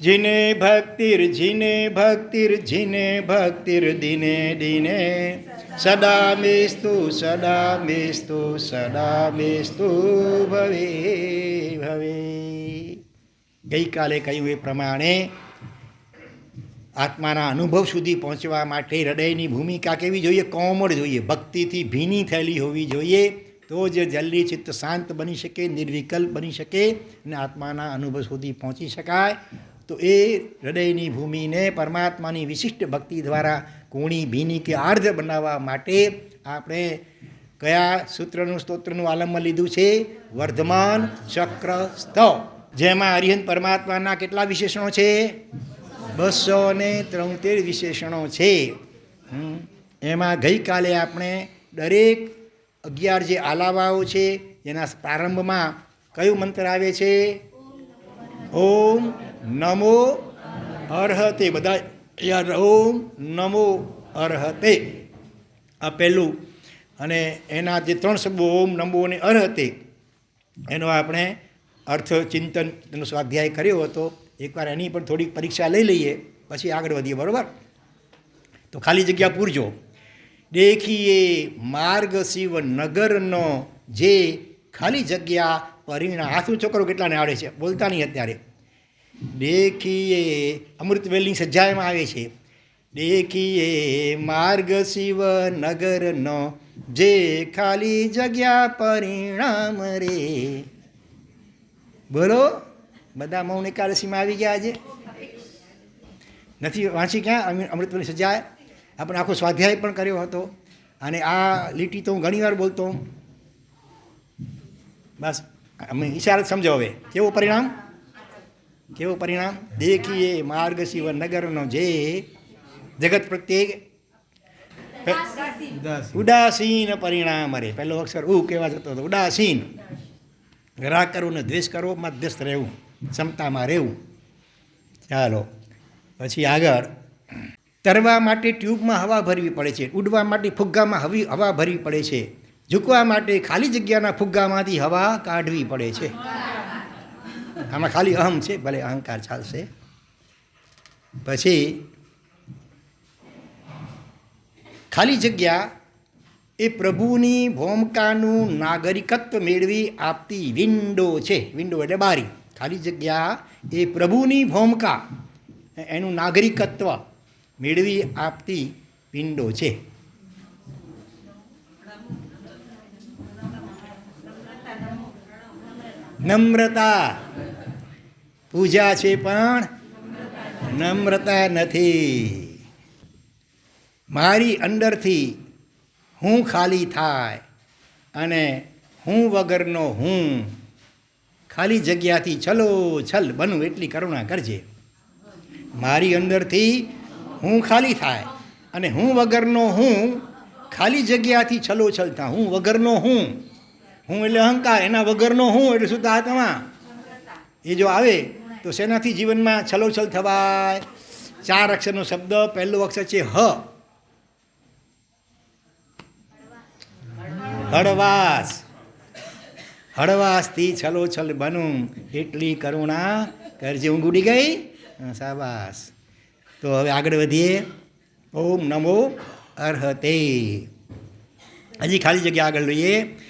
જીને ભક્તિર જીને ભક્તિર જીને ભક્તિર દિને દિને. સદા મેસ્તુ સદા મેસ્તુ સદા મેસ્તુ ભવે ભવે. ગઈકાલે કહ્યું એ પ્રમાણે આત્માના અનુભવ સુધી પહોંચવા માટે હૃદયની ભૂમિકા કેવી જોઈએ? કોમળ જોઈએ. ભક્તિથી ભીની થયેલી હોવી જોઈએ. તો જ જલ્દી ચિત્ત શાંત બની શકે, નિર્વિકલ્પ બની શકે અને આત્માના અનુભવ સુધી પહોંચી શકાય. તો એ હૃદયની ભૂમિને પરમાત્માની વિશિષ્ટ ભક્તિ દ્વારા કુણી ભીની કે આર્ધ બનાવવા માટે આપણે કયા સૂત્રનું, સ્તોત્રનું આલંબન લીધું છે? વર્ધમાન ચક્ર સ્તવ. જેમાં હરિહન પરમાત્માના કેટલા વિશેષણો છે? બસો ને ત્રણતેર વિશેષણો છે. એમાં ગઈકાલે આપણે દરેક અગિયાર જે આલાવાઓ છે, એના પ્રારંભમાં કયું મંત્ર આવે છે? ઓમ નમો અર્હતે. બધા યાદ ઓમ નમો અર્હતે. આ પહેલું. અને એના જે ત્રણ શબ્દો, ઓમ, નમો અને અર્હતે, એનો આપણે અર્થ ચિંતન એનો સ્વાધ્યાય કર્યો હતો. એકવાર એની પણ થોડીક પરીક્ષા લઈ લઈએ, પછી આગળ વધીએ, બરાબર? તો ખાલી જગ્યા પૂરજો દેખીએ માર્ગ શિવ નગરનો જે ખાલી જગ્યા, પરિણામ. આ શું છોકરો કેટલાને આવડે છે? બોલતા નહીં અત્યારે. દેખીએ અમૃતવેલની સજ્જાયમાં આવે છે. દેખીએ, માર્ગ શિવ નગરનો જે ખાલી જગ્યા પરિણામ રે. બોલો, બધા મૌન એકાદશીમાં આવી ગયા આજે? નથી, વાંચી ક્યાં? અમ- અમૃતવેલી સજાય. આપણે આખો સ્વાધ્યાય પણ કર્યો હતો. અને આ લીટી તો હું ઘણીવાર બોલતો. બસ, અમે ઈશારત સમજો હવે. કેવું પરિણામ? કેવું પરિણામ? દેખીએ માર્ગ શિવ નગરનો જે જગત પ્રત્યે ઉદાસીન. પરિણામ અરે પહેલો અક્ષર ઉ કહેવા જતો હતો ઉદાસીન. રાગ કરવું ને દ્વેષ કરવો મધ્યસ્થ રહેવું ક્ષમતામાં રહેવું. ચાલો પછી આગળ. તરવા માટે ટ્યુબમાં હવા ભરવી પડે છે ઉડવા માટે ફુગ્ગામાં હવી હવા ભરવી પડે છે. ઝૂકવા માટે ખાલી જગ્યાના ફુગ્ગામાંથી હવા કાઢવી પડે છે. આમાં ખાલી અહમ છે, ભલે અહંકાર ચાલશે. પછી ખાલી જગ્યા એ પ્રભુની ભૂમિકાનું નાગરિકત્વ મેળવી આપતી વિન્ડો છે. વિન્ડો એટલે બારી. ખાલી જગ્યા એ પ્રભુની ભૂમિકા, એનું નાગરિકત્વ મેળવી આપતી વિન્ડો છે. નમ્રતા. પૂજા છે પણ નમ્રતા નથી. મારી અંદરથી હું ખાલી થાય અને હું વગરનો હું ખાલી જગ્યાથી છલો છલ બનું એટલી કરુણા કરજે. મારી અંદરથી હું ખાલી થાય અને હું વગરનો હું ખાલી જગ્યાથી છલો છલ થાય હું વગરનો હું. હું એટલે અહંકાર, એના વગરનો હું એટલે શુદ્ધ આત્મા એ જો આવે તો શેનાથી જીવનમાં છલોછલ થવાય? ચાર અક્ષરનો શબ્દ, પહેલો અક્ષર છે હ. હળવાશ. હળવાશથી છલોછલ બનું. એટલી કરુણા કરજે. ઊંઘ ઉડી ગઈ? સાબાસ તો હવે આગળ વધીએ. ઓમ નમો અર્હતે. હજી ખાલી જગ્યા આગળ લઈએ.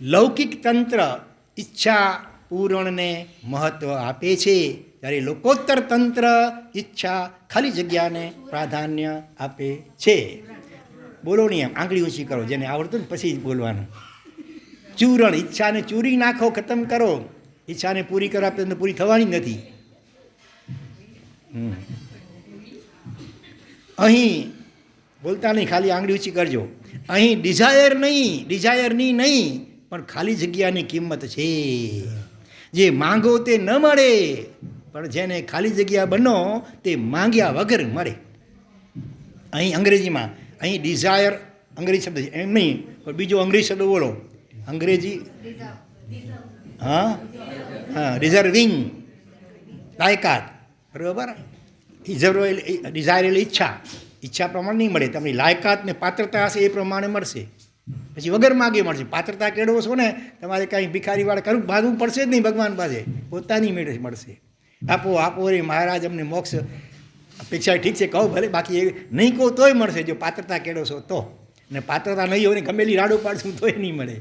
લૌકિક તંત્ર, ઈચ્છા પૂરણને મહત્ત્વ આપે છે. જ્યારે લોકોત્તર તંત્ર ઈચ્છા ખાલી જગ્યાને પ્રાધાન્ય આપે છે. બોલો નહીં એમ, આંગળી ઊંચી કરો, જેને આવડતું ને પછી જ બોલવાનું. ચૂરણ ઈચ્છાને ચૂરી નાખો, ખતમ કરો. ઈચ્છાને પૂરી કરો, આપે તો પૂરી થવાની નથી. અહીં બોલતા નહીં, ખાલી આંગળી ઊંચી કરજો. અહીં ડિઝાયર નહીં ડિઝાયરની નહીં, પણ ખાલી જગ્યાની કિંમત છે. જે માંગો તે ન મળે. પણ જેને ખાલી જગ્યા બનો, તે માંગ્યા વગર મળે અહીં અંગ્રેજીમાં, અહીં ડિઝાયર અંગ્રેજી શબ્દ છે. એમ નહીં, પણ બીજો અંગ્રેજી શબ્દ બોલો. અંગ્રેજી? હા? હા રિઝર્વિંગ લાયકાત. બરાબર? રિઝર્વ ડિઝાયર ઈચ્છા. ઈચ્છા પ્રમાણે નહીં મળે. તમારી લાયકાત ને પાત્રતા હશે એ પ્રમાણે મળશે. પછી વગર માગે મળશે. પાત્રતા કેળવો છો ને, તમારે કાંઈ ભિખારીવાળા કરવું ભાગવું પડશે જ નહીં ભગવાન પાસે. પોતાની મેળે મળશે. આપો આપો રે, મહારાજ, અમને મોક્ષ અપેક્ષા ઠીક છે. કહો ભલે, બાકી એ નહીં કહો તોય મળશે. જો પાત્રતા કેળવશો તો. ને પાત્રતા નહીં હોય ને ગમેલી રાડો પાડશું તોય નહીં મળે.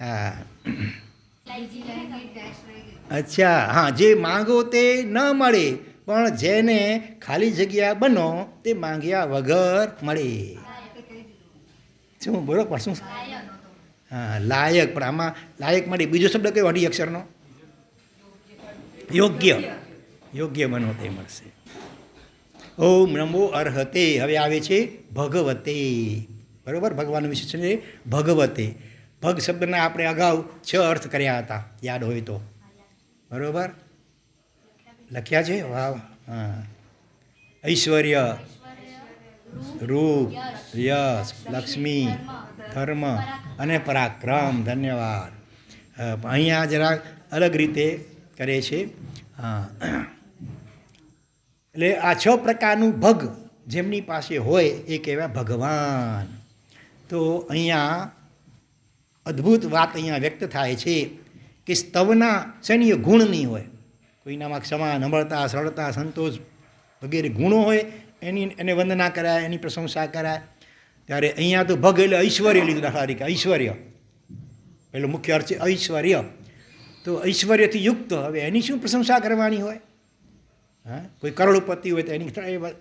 હા. અચ્છા, હા, જે માંગો તે ન મળે, પણ જેને ખાલી જગ્યા બનો, તે માંગ્યા વગર મળે. શું બોલો, પણ શું? હા લાયક, પણ આમાં લાયક માટે બીજો શબ્દ કયો? અઢી અક્ષરનો? યોગ્ય. યોગ્ય બનો તે મળશે. ઓમ નમો અર્હતે. હવે આવે છે ભગવતે. બરાબર? ભગવાન વિશેષણ છે ભગવતે. ભગ શબ્દના આપણે અગાઉ છ અર્થ કર્યા હતા. યાદ હોય તો. બરાબર? લખ્યા છે? વાહ. હા. ઐશ્વર્ય. રૂપ, યશ, લક્ષ્મી, ધર્મ અને પરાક્રમ. ધન્યવાદ. અહીંયા જરા અલગ રીતે કરે છે. એટલે આ છ પ્રકારનું ભગ જેમની પાસે હોય એ કહેવાય ભગવાન. તો અહીંયા અદ્ભુત વાત અહીંયા વ્યક્ત થાય છે કે સ્તવના શનિય ગુણ નહીં હોય. કોઈનામાં ક્ષમા, નમ્રતા, સરળતા, સંતોષ વગેરે ગુણો હોય એની એને વંદના કરાય, એની પ્રશંસા કરાય. ત્યારે અહીંયા તો ભગ એટલે ઐશ્વર્ય લીધું દાખલા ઐશ્વર્ય. પેલો મુખ્ય અર્થ છે ઐશ્વર્ય. તો ઐશ્વર્યથી યુક્ત, હવે એની શું પ્રશંસા કરવાની હોય? હા? કોઈ કરોડપતિ હોય તો એની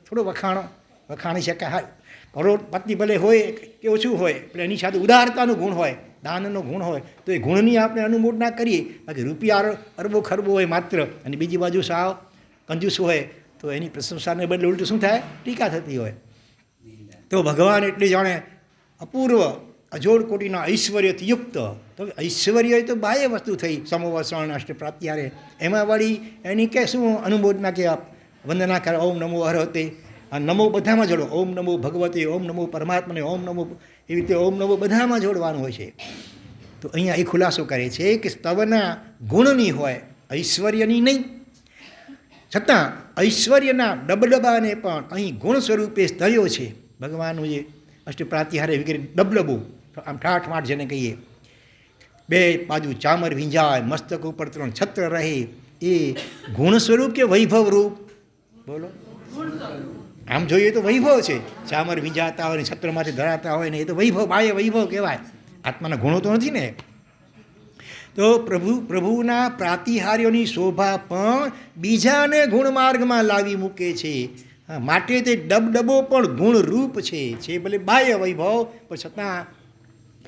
થોડો વખાણો, વખાણી શકાય હા. કરોડપતિ ભલે હોય, કે ઓછું હોય એટલે એની સાથે ઉદારતાનો ગુણ હોય, દાનનો ગુણ હોય, તો એ ગુણની આપણે અનુમોદના કરીએ. બાકી રૂપિયા અરબો ખરબો હોય માત્ર, અને બીજી બાજુ સાવ કંજૂસ હોય તો એની પ્રશંસાને બદલે ઉલટું શું થાય? ટીકા થતી હોય. તો ભગવાન એટલી જાણે અપૂર્વ અજોડ કોટીના ઐશ્વર્યથી યુક્ત. તો ઐશ્વર્ય તો બાહ્ય વસ્તુ થઈ. સમોવસણ અષ્ટપ્રાપ્તિ પ્રાત્યારે એમાં વળી એની કે શું અનુમોદના કે વંદના કરે ઓમ નમો હરહતે આ નમો બધામાં જોડો. ઓમ નમો ભગવતે, ઓમ નમો પરમાત્માને, ઓમ નમો એવી રીતે ઓમ નમો બધામાં જોડવાનું હોય છે. તો અહીંયા એ ખુલાસો કરે છે કે સ્તવના ગુણની હોય, ઐશ્વર્યની નહીં. છતાં ઐશ્વર્યના ડબડબાને પણ અહીં ગુણ સ્વરૂપે સ્તર્યો છે. ભગવાનનું જે અષ્ટપ્રાતિહારે વગેરે ડબડબો, આમ ઠાઠ માઠ જેને કહીએ. બે બાજુ ચામર વિંજાય, મસ્તક ઉપર ત્રણ છત્ર રહે, એ ગુણ સ્વરૂપ કે વૈભવ રૂપ બોલો. આમ જોઈએ તો વૈભવ છે. ચામર વિંજાતા હોય ને છત્રમાંથી ધરાતા હોય ને એ તો વૈભવ બાય વૈભવ કહેવાય. આત્માના ગુણો તો નથી ને. તો પ્રભુ, પ્રભુના પ્રાતિહાર્યોની શોભા પણ બીજાને ગુણમાર્ગમાં લાવી મૂકે છે. માટે તે ડબડબો પણ ગુણરૂપ છે. જે ભલે બાહ્ય વૈભવ, પણ છતાં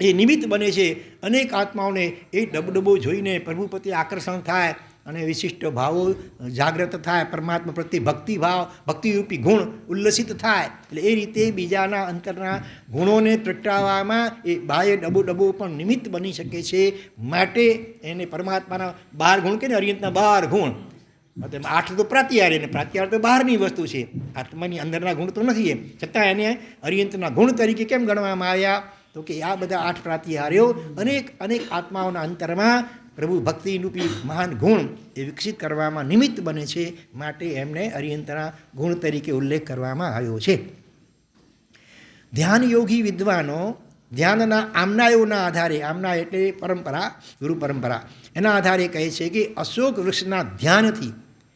એ નિમિત્ત બને છે. અનેક આત્માઓને એ ડબડબો જોઈને પ્રભુપતિ આકર્ષણ થાય. અને વિશિષ્ટ ભાવો જાગ્રત થાય, પરમાત્મા પ્રત્યે ભક્તિભાવ, ભક્તિરૂપી ગુણ ઉલ્લસિત થાય. એટલે એ રીતે બીજાના અંતરના ગુણોને પ્રગટાવવામાં એ બાહ્ય ડબો ડબો પણ નિમિત્ત બની શકે છે. માટે એને પરમાત્માના બાર ગુણ કે અરિયંતના બાર ગુણ. આઠ તો પ્રાત્યાર અને પ્રાત્યાર તો બહારની વસ્તુ છે. આત્માની અંદરના ગુણ તો નથી એમ. છતાં એને અરિયંતના ગુણ તરીકે કેમ ગણવામાં આવ્યા? તો કે આ બધા આઠ પ્રાતિહાર્યો અનેક અનેક આત્માઓના અંતરમાં પ્રભુ ભક્તિરૂપી મહાન ગુણ એ વિકસિત કરવામાં નિમિત્ત બને છે માટે એમને અરિયંતના ગુણ તરીકે ઉલ્લેખ કરવામાં આવ્યો છે ધ્યાન યોગી વિદ્વાનો ધ્યાનના આમનાયોના આધારે, આમના એટલે પરંપરા ગુરુ પરંપરા એના આધારે કહે છે કે અશોક વૃક્ષના ધ્યાનથી,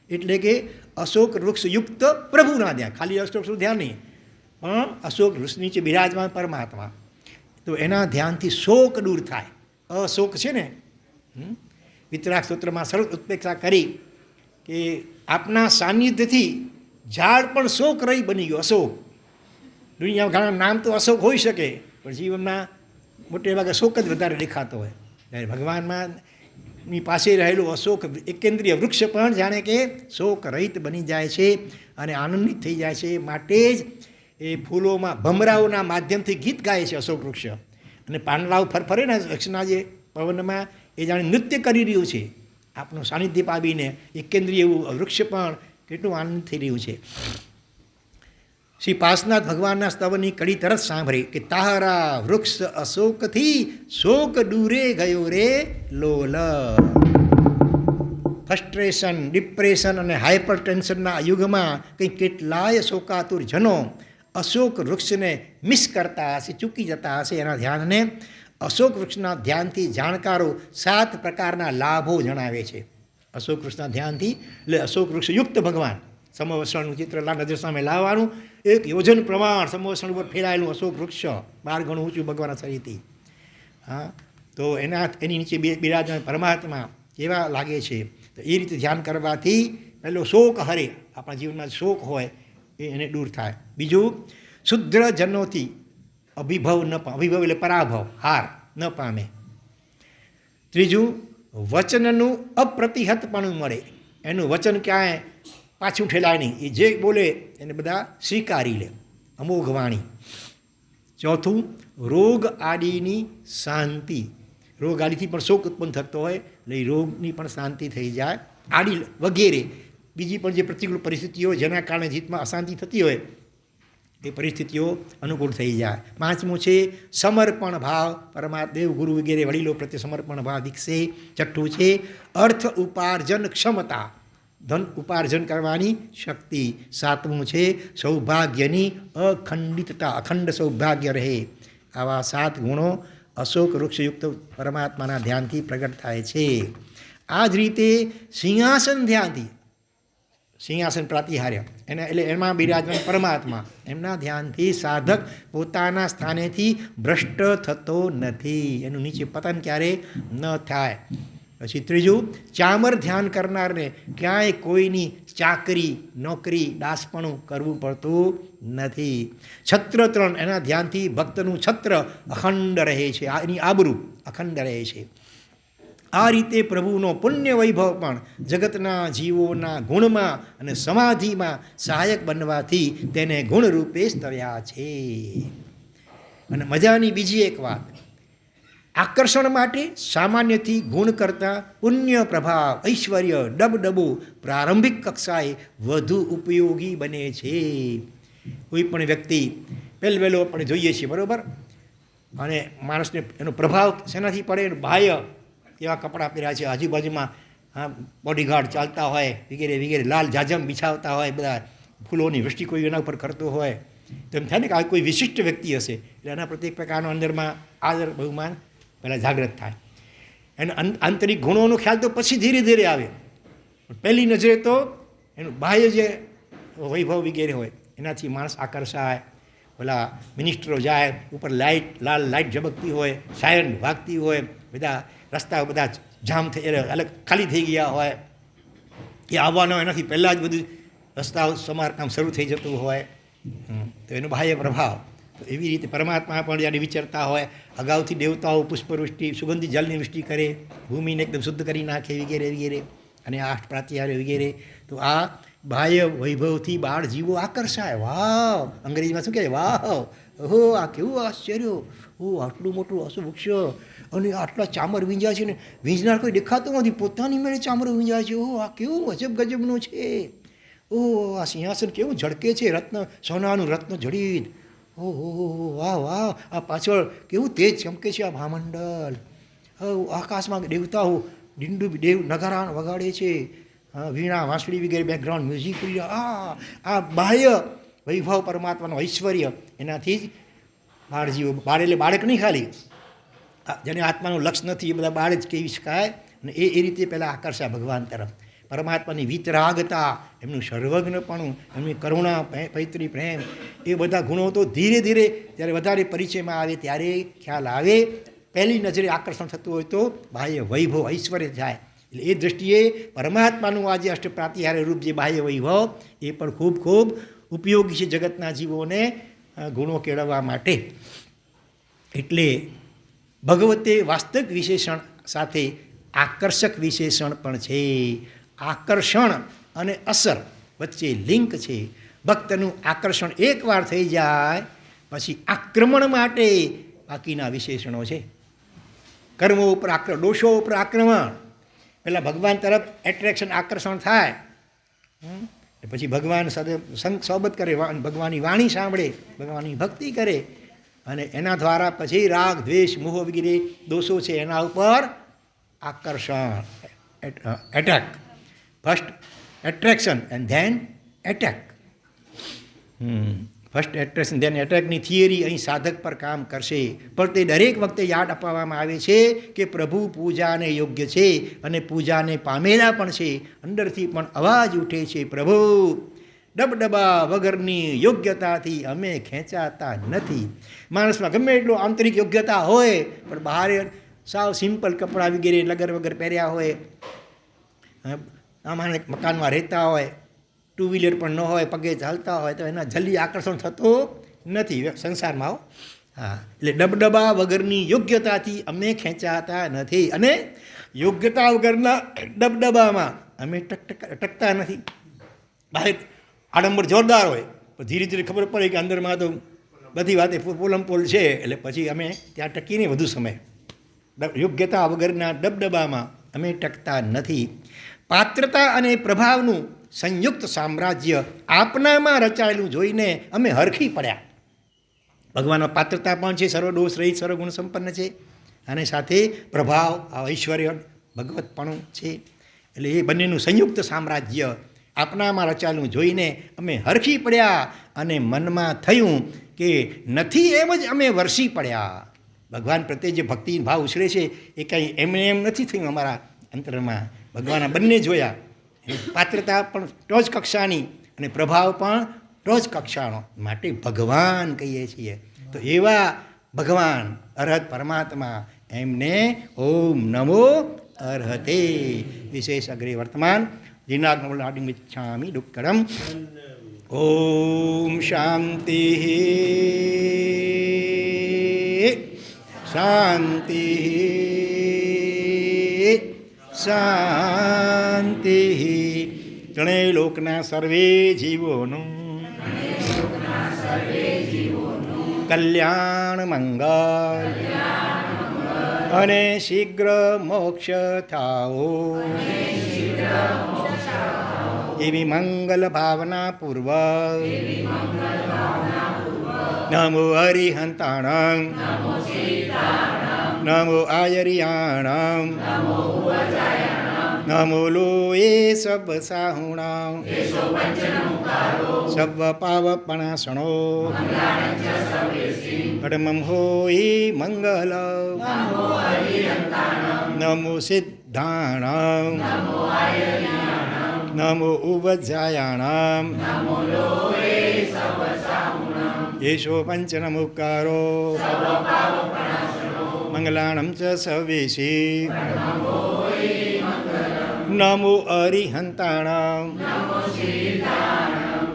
એટલે કે અશોક વૃક્ષયુક્ત પ્રભુના ધ્યાન, ખાલી અશોક વૃક્ષનું ધ્યાન નહીં, પણ અશોક વૃક્ષ નીચે બિરાજમાન પરમાત્મા તો એના ધ્યાનથી શોક દૂર થાય અશોક છે ને? વિતરાગ સૂત્રમાં સરળ ઉત્પેક્ષા કરી કે આપના સાનિધ્યથી ઝાડ પણ શોક રહી બની ગયો અશોક. દુનિયામાં ઘણા નામ તો અશોક હોઈ શકે, પણ જીવનમાં મોટે ભાગે શોક જ વધારે દેખાતો હોય. ત્યારે ભગવાનમાં ની પાસે રહેલું અશોક એકેન્દ્રીય વૃક્ષ પણ જાણે કે શોક રહિત બની જાય છે અને આનંદિત થઈ જાય છે. માટે જ એ ફૂલોમાં ભમરાઓના માધ્યમથી ગીત ગાય છે અશોક વૃક્ષ. અને પાંડલાઓ ફરફરે ને દક્ષિણા જે પવનમાં એ જાણે નૃત્ય કરી રહ્યું છે. આપનું સાનિધ્ય પામીને એકેન્દ્રીય એવું વૃક્ષ પણ કેટલું આનંદ થઈ રહ્યું છે. શ્રી પાસનાથ ભગવાનના સ્તવની કડી તરત સાંભળી કે તારા વૃક્ષ અશોકથી શોક દૂરે ગયો રે લોલ. ફ્રસ્ટ્રેશન ડિપ્રેશન અને હાઇપર ટેન્શનના યુગમાં કંઈ કેટલાય શોકાતુર જનો અશોક વૃક્ષને મિસ કરતા હશે, ચૂકી જતા હશે એના ધ્યાનને. અશોક વૃક્ષના ધ્યાનથી જાણકારો સાત પ્રકારના લાભો જણાવે છે. અશોક વૃક્ષના ધ્યાનથી એટલે અશોક વૃક્ષ યુક્ત ભગવાન. સમવસણનું ચિત્ર નજર સામે લાવવાનું. એક યોજન પ્રમાણ સમવસણ ઉપર ફેરાયેલું અશોક વૃક્ષ બાર ગણું ઊંચું ભગવાનના શરીરથી. હા, તો એના એની નીચે બે બિરાજમાન પરમાત્મા કેવા લાગે છે. તો એ રીતે ધ્યાન કરવાથી પહેલો શોક હરે. આપણા જીવનમાં શોક હોય એ એને દૂર થાય. બીજું, શુદ્ર જનોથી અભિભવ ન અભિભવ એટલે પરાભવ, હાર ન પામે. ત્રીજું, વચનનું અપ્રતિહતપણું મળે. એનું વચન ક્યાંય પાછું ઠેલાય નહીં. એ જે બોલે એને બધા સ્વીકારી લે. અમોઘ વાણી. ચોથું, રોગ આદિની શાંતિ. રોગ આદિથી પણ શોક ઉત્પન્ન થતો હોય, એટલે રોગની પણ શાંતિ થઈ જાય. આડી વગેરે. બીજી પણ જે પ્રતિકૂળ પરિસ્થિતિઓ જેના કારણે જીતમાં અશાંતિ થતી હોય એ પરિસ્થિતિઓ અનુકૂળ થઈ જાય. પાંચમું છે, સમર્પણ ભાવ. પરમા દેવ, ગુરુ વગેરે વડીલો પ્રત્યે સમર્પણ ભાવ વિકસે. છઠ્ઠું છે, અર્થ ઉપાર્જન ક્ષમતા. ધન ઉપાર્જન કરવાની શક્તિ. સાતમું છે, સૌભાગ્યની અખંડિતતા. અખંડ સૌભાગ્ય રહે. આવા સાત ગુણો અશોક વૃક્ષયુક્ત પરમાત્માના ધ્યાનથી પ્રગટ થાય છે. આ જ રીતે સિંહાસન ધ્યાનથી સિંહાસન પ્રાતિહાર્ય. એને એટલે એમાં બિરાજમાન પરમાત્મા. એમના ધ્યાનથી સાધક પોતાના સ્થાનેથી ભ્રષ્ટ થતો નથી. એનું નીચે પતન ક્યારે ન થાય. પછી ત્રીજું, ચામર ધ્યાન કરનારને ક્યાંય કોઈની ચાકરી, નોકરી, દાસપણું કરવું પડતું નથી. છત્ર ત્રણ, એના ધ્યાનથી ભક્તનું છત્ર અખંડ રહે છે. એની આબરૂ અખંડ રહે છે. આ રીતે પ્રભુનો પુણ્ય વૈભવ પણ જગતના જીવોના ગુણમાં અને સમાધિમાં સહાયક બનવાથી તેને ગુણરૂપે સ્તવ્યા છે. અને મજાની બીજી એક વાત. આકર્ષણ માટે સામાન્યથી ગુણ કરતાં પુણ્ય પ્રભાવ ઐશ્વર્ય ડબડબો પ્રારંભિક કક્ષાએ વધુ ઉપયોગી બને છે. કોઈ પણ વ્યક્તિ પહેલ વહેલો આપણે જોઈએ છીએ, બરાબર? અને માણસને એનો પ્રભાવ શેનાથી પડે? બાહ્ય કેવા કપડાં પહેર્યા છે. આજુબાજુમાં, હા બોડીગાર્ડ ચાલતા હોય, વગેરે વગેરે, લાલ જાજમ બિછાવતા હોય, બધા ફૂલોની વૃષ્ટિ કોઈ એના ઉપર કરતો હોય. તો એમ થાય ને કે આ કોઈ વિશિષ્ટ વ્યક્તિ હશે. એટલે એના પ્રત્યેક પ્રકારનો અંદરમાં આદર, બહુમાન પહેલાં જાગૃત થાય. એના આંતરિક ગુણોનો ખ્યાલ તો પછી ધીરે ધીરે આવે. પહેલી નજરે તો એનું બાહ્ય જે વૈભવ વગેરે હોય, એનાથી માણસ આકર્ષાય ઓલા મિનિસ્ટરો જાય, ઉપર લાઇટ લાલ લાઇટ ઝબકતી હોય, સાયરન વાગતી હોય બધા રસ્તાઓ બધા જામ થઈ એટલે અલગ ખાલી થઈ ગયા હોય. એ આવવાનો એનાથી પહેલાં જ બધું રસ્તાઓ સમારકામ શરૂ થઈ જતું હોય. તો એનો બાહ્ય પ્રભાવ. તો એવી રીતે પરમાત્મા પણ જ્યારે વિચરતા હોય. અગાઉથી દેવતાઓ પુષ્પવૃષ્ટિ, સુગંધી જલની વૃષ્ટિ કરે. ભૂમિને એકદમ શુદ્ધ કરી નાખે વગેરે વગેરે. અને આઠ પ્રાત્યાહાર્ય વગેરે. તો આ બાહ્ય વૈભવથી બાળ જીવો આકર્ષાય. વાવ! અંગ્રેજીમાં શું કહે વાવ! ઓહો આ કેવું આશ્ચર્ય? ઓ આટલું મોટું અસુ વૃક્ષ અને આટલા ચામર વીંજા છે ને, વીંજનાર કોઈ દેખાતો નથી. પોતાની મેળે ચામર વીંજ્યા છે. ઓહ આ કેવું અજબ ગજબનું છે? ઓહ આ સિંહાસન કેવું ઝળકે છે રત્ન, સોનાનું રત્ન જડિત. ઓહો વાહ વાહ, આ પાછળ કેવું તેજ ચમકે છે આ મહામંડળ. આકાશમાં દેવતાઓ ડિંડુ દેવ નગારા વગાડે છે. વીણા વાંસળી વગેરે બેકગ્રાઉન્ડ મ્યુઝિક આ આ બાહ્ય વૈભવ પરમાત્માનો ઐશ્વર્ય. એનાથી જ બાળ જીવો બાળ એટલે બાળક નહીં ખાલી. જેને આત્માનું લક્ષ નથી, એ બધા બાળ જ કહી શકાય? અને એ એ રીતે પહેલાં આકર્ષાય ભગવાન તરફ. પરમાત્માની વિતરાગતા, એમનું સર્વજ્ઞપણું, એમની કરુણા પૈતરી પ્રેમ, એ બધા ગુણો તો ધીરે ધીરે જ્યારે વધારે પરિચયમાં આવે ત્યારે ખ્યાલ આવે. પહેલી નજરે આકર્ષણ થતું હોય તો બાહ્ય વૈભવ ઐશ્વર્ય થાય. એટલે એ દૃષ્ટિએ પરમાત્માનું આજે અષ્ટપ્રાતિહાર્ય રૂપ જે બાહ્ય વૈભવ, એ પણ ખૂબ ખૂબ ઉપયોગી છે જગતના જીવોને ગુણો કેળવવા માટે. એટલે ભગવતે વાસ્તવિક વિશેષણ સાથે આકર્ષક વિશેષણ પણ છે. આકર્ષણ અને અસર વચ્ચે લિંક છે. ભક્તનું આકર્ષણ એકવાર થઈ જાય, પછી આક્રમણ માટે બાકીના વિશેષણો છે. કર્મો ઉપર આક્રમણ દોષો ઉપર આક્રમણ. પહેલાં ભગવાન તરફ એટ્રેક્શન આકર્ષણ થાય. પછી ભગવાન સદે સંગ સોબત કરે ભગવાનની વાણી સાંભળે, ભગવાનની ભક્તિ કરે, અને એના દ્વારા પછી રાગ, દ્વેષ, મોહ વગેરે દોષો છે એના ઉપર આકર્ષણ attack first attraction and then attack first attraction then એટેકની theory અહીં સાધક પર કામ કરશે પણ તે દરેક વખતે યાદ અપાવવામાં આવે છે કે પ્રભુ પૂજાને યોગ્ય છે અને પૂજાને પામેલા પણ છે અંદરથી પણ અવાજ ઉઠે છે પ્રભુ ડબડબા વગરની યોગ્યતાથી અમે ખેંચાતા નથી માણસમાં ગમે એટલું આંતરિક યોગ્યતા હોય પણ બહાર સાવ સિમ્પલ કપડાં વગેરે લગર વગર પહેર્યા હોય આમાં મકાનમાં રહેતા હોય ટુ વ્હીલર પણ ન હોય, પગે ચાલતા હોય, તો એના જલ્દી આકર્ષણ થતું નથી. સંસારમાં હો, એટલે ડબડબા વગરની યોગ્યતાથી અમે ખેંચાતા નથી. અને યોગ્યતા વગરના ડબડબામાં અમે ટક ટકતા નથી. બહાર આડંબર જોરદાર હોય, પણ ધીરે ધીરે ખબર પડે કે અંદરમાં તો બધી વાતે પોલમ પોલ છે. એટલે પછી અમે ત્યાં ટકીને વધુ સમય યોગ્યતા વગરના ડબડબામાં અમે ટકતા નથી. પાત્રતા અને પ્રભાવનું સંયુક્ત સામ્રાજ્ય આપનામાં રચાયેલું જોઈને અમે હરખી પડ્યા. ભગવાનનો પાત્રતા પણ છે, સર્વદોષ રહિત, સર્વગુણ સંપન્ન છે. અને સાથે પ્રભાવ ઐશ્વર્ય ભગવતપણું છે. એટલે એ બંનેનું સંયુક્ત સામ્રાજ્ય આપનામાં રચાયેલું જોઈને અમે હરખી પડ્યા અને મનમાં થયું કે નથી એમ જ અમે વરસી પડ્યા. ભગવાન પ્રત્યે જે ભક્તિ ભાવ ઉછળે છે, એ કંઈ એમને એમ નથી થયું અમારા અંતરમાં. ભગવાન બંને જોયા. પાત્રતા પણ ટોચ કક્ષાની અને પ્રભાવ પણ ટોચ કક્ષાનો માટે ભગવાન કહીએ છીએ. તો એવા ભગવાન અરહત પરમાત્મા એમને ઓમ નમો અર્હતે. વિશેષ અગ્રે વર્તમાન. જીનાગ્નમલાડિમિચ્છામિ દુક્કડમ ઓમ શાંતિ. શાંતિ. શાંતિ. ત્રણેય લોકના સર્વે જીવોનું. કલ્યાણ મંગલ અને શીઘ્ર મોક્ષ થાઓ. એવી મંગલ ભાવના પૂર્વક. નમો હરિહંતાણં નમો લોએ સબ સાહુણાં સબ પાવપણાસણો અડમમ હોય મંગલ નમો સિદ્ધાણાં નમો ઉવજાયાણાં યેશો પંચનમુકારો મંગલાણમ ચ સવેશી નમો અરિહંતાણાં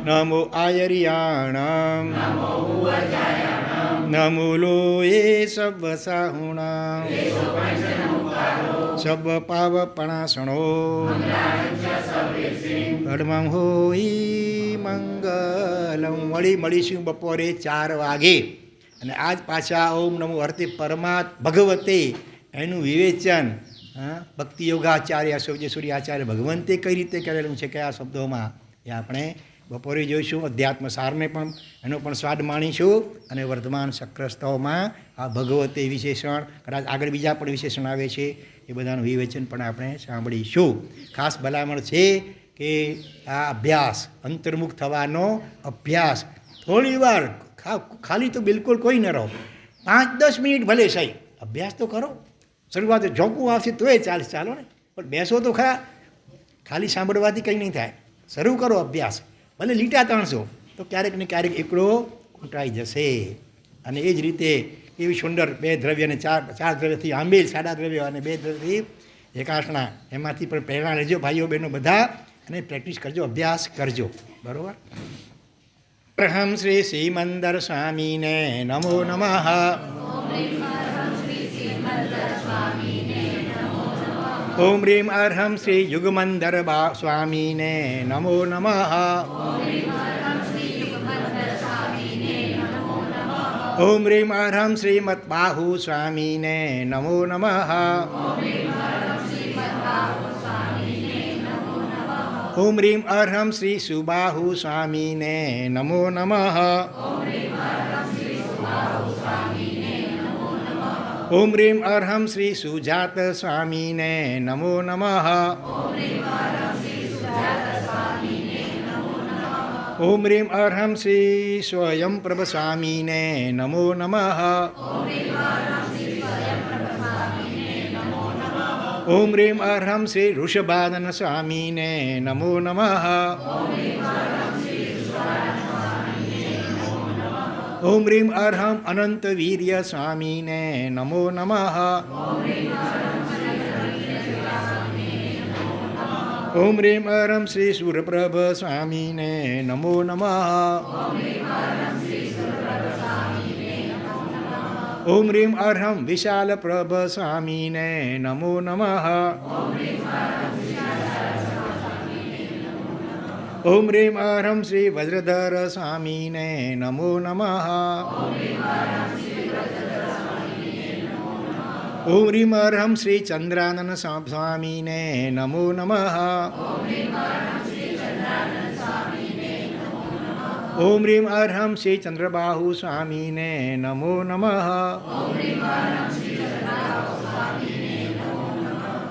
નમો આયરિયાણાં નમો લોએ સબ પાવ પણાસણો અડમાં હોય મંગલમ મળી મળીશું બપોરે ચાર વાગે અને આજ પાછા ઓમ નમો હરતે પરમાત ભગવતે એનું વિવેચન ભક્તિ યોગાચાર્ય સૂર્ય આચાર્ય ભગવંતે કઈ રીતે કરેલું છે, કયા શબ્દોમાં એ આપણે બપોરે જોઈશું. અધ્યાત્મ સારને પણ એનો પણ સ્વાદ માણીશું અને વર્તમાન સક્રસ્તવમાં આ ભગવતે વિશેષણ, કદાચ આગળ બીજા પણ વિશેષણ આવે છે, એ બધાનું વિવેચન પણ આપણે સાંભળીશું. ખાસ ભલામણ છે કે આ અભ્યાસ, અંતર્મુખ થવાનો અભ્યાસ થોડી વાર ખાલી તો બિલકુલ કોઈ ન રહો. પાંચ, દસ મિનિટ ભલે સહી. અભ્યાસ તો કરો. શરૂઆત જોકું આવશે તોય ચાલશે ચાલો ને. પણ બેસો તો ખરા. ખાલી સાંભળવાથી કંઈ નહીં થાય. શરૂ કરો અભ્યાસ. ભલે લીટા તાણશો તો ક્યારેક ને ક્યારેક એકડો ખૂંટાઈ જશે. અને એ જ રીતે એવી સુંદર બે દ્રવ્ય અને ચાર ચાર દ્રવ્યથી આંબેલ, સાડા દ્રવ્ય અને બે દ્રવ્યથી એકાસણા. એમાંથી પણ પ્રેરણા લેજો, ભાઈઓ, બહેનો બધા. અને પ્રેક્ટિસ કરજો, અભ્યાસ કરજો. બરાબર? પ્રહમ શ્રી શ્રીમંદર સ્વામીને નમો નમઃ ઓમ રીમ અર્હમ શ્રી યુગમંદર બા સ્વામીને નમો નમઃ ઓમ રીમ અર્હમ શ્રીમદ બાહુ સ્વામીને નમો નમઃ ઓમ રીમ અર્હમ શ્રી સુબાહુ સ્વામીને નમો નમઃ ઓમ રીમ અર્હમ શ્રી સુજાત સ્વામીને નમો નમઃ ઓમ રીમ અર્હમ શ્રી સ્વયં પ્રભ સ્વામીને નમો નમઃ ઓમ રીમ અર્હમ શ્રી ઋષભાનન સ્વામીને નમો નમઃ ઓમ રીમ અર્હમ અનંત વીર્ય સ્વામીને નમો નમઃ ઓમ રીમ અરમ શ્રી સુરપ્રભ સ્વામીને નમો નમઃ ઓમ રીમ અર્હમ વિશાલ પ્રભ સ્વામીને નમો નમઃ ઓમ રીમ અર્હમ શ્રી વજ્રધર સ્વામીને નમો નમઃ ઓમ રીમ અર્હમ શ્રી ચંદ્રાનન સ્વા- સ્વામીને નમો નમઃ ઓમ રીમ અર્હમ શ્રી ચંદ્રબાહુ સ્વામીને નમો નમઃ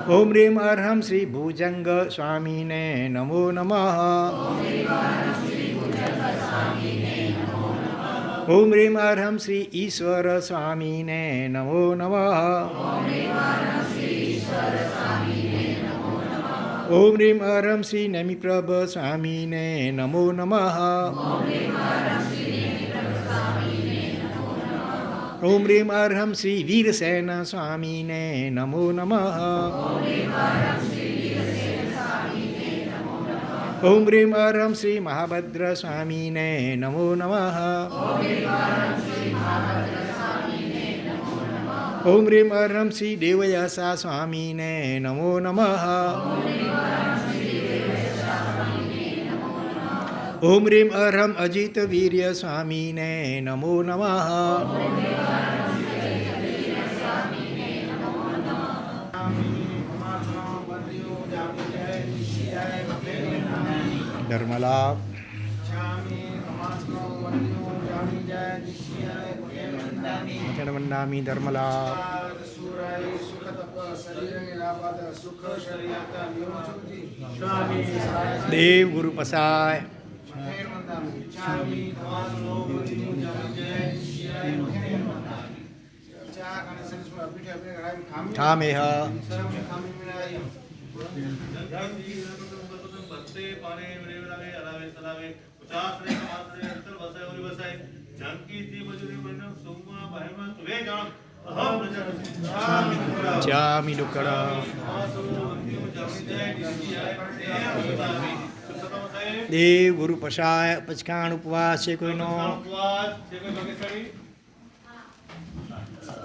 ઓમ રીમ અર્હમ શ્રી ભુજંગ સ્વામીને નમો નમઃ ઓમ રીમ અર્હમ શ્રી ઈશ્વર સ્વામીને નમો નમઃ ઓમ રીમ અર્હમ શ્રી નમિપ્રભ સ્વામીને નમો નમઃ. ઓમ રીમ અર્હમ શ્રી વીરસેન સ્વામીને નમો નમઃ. ઓમ રીમ અર્હમ શ્રી મહાભદ્ર સ્વામીને નમો નમઃ. ઓમ રીમ અર્હમ શ્રી દેવયસા સ્વામીને નમો નમઃ ઓમ રીમ અર્હમ અજિત વીર્ય સ્વામીને નમો નમઃ ધર્મલાભ વચન વંદામી ધર્મલાભ દેવ ગુરુ પસાય ઠામેહ બસતે પાને રેવડાવે હલાવે ચલાવે ઉચાસ રે કમાસ રે અંતર વસાય ઓરી વસાય જામી ડુકડ. દેવ ગુરુ પસાય પચકાણ ઉપવાસ છે કોઈનો?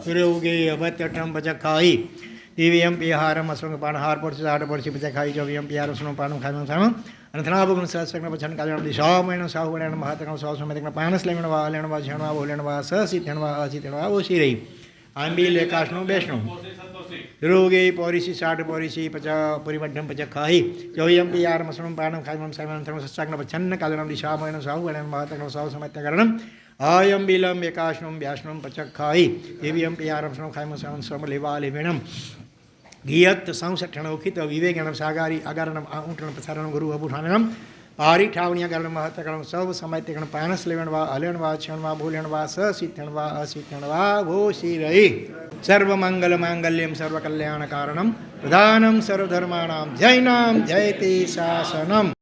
સૂર્ય ઉગે અભત્યઠમ પચક ખાઈ. એમ પિહારમ હાર પાન, હાર પડશે હાર પડશે પચક ખાઈ ચોવ્યમ પિહાર અસ્વંગ પાનું ખાનું સહસ્રગ્ન પછન કાજણ દિશા મહિનો સાહુ વણન મહાતકણ સૌ સમય પાનસ લેણવા લેણવા ઝણવા બોલેણવા સહસી થણવા અસી થણવા ઓછી રહી. આંબી લેકાશનું બેસણું રોગે, પોરીસી સાઠ પોરીસી, પચા પરિમઢ્યમ પચા, ખાહી. ચોયમ, પિયાર, મસણમ, પાનમ ખાયમ સાયમ થણમ સસ્સાગ્ન પછન્ન કાલણમ દિશા મહિનો સાહુ વણન મહાતકણ સૌ સમય કારણમ આયમ, બિલમ એકાશનમ વ્યાસનમ પચક ખાઈ દેવીયમ પિયારમ સ્નમ ખાયમ સમ સમ લેવા લેવેણમ ગિયત સંસઠણ ઉખિત વિવેકણમ સાગારી અગારણમ ઊંટણ પ્રસારણ ગુરુ અબુઠાનમ આરી ઠાવણીયા ગણ મહત્તગણ સૌ સમયતગણ પાનસ લેવણવા અલેણવા છણવા ભૂલેણવા સસિથણવા અસિથણવા ભૂષી રહી સર્વમંગલ માંગલ્યમ સર્વકલ્યાણ કારણમ પ્રધાનમ સર્વધર્માણામ જૈનામ જયતિ શાસનમ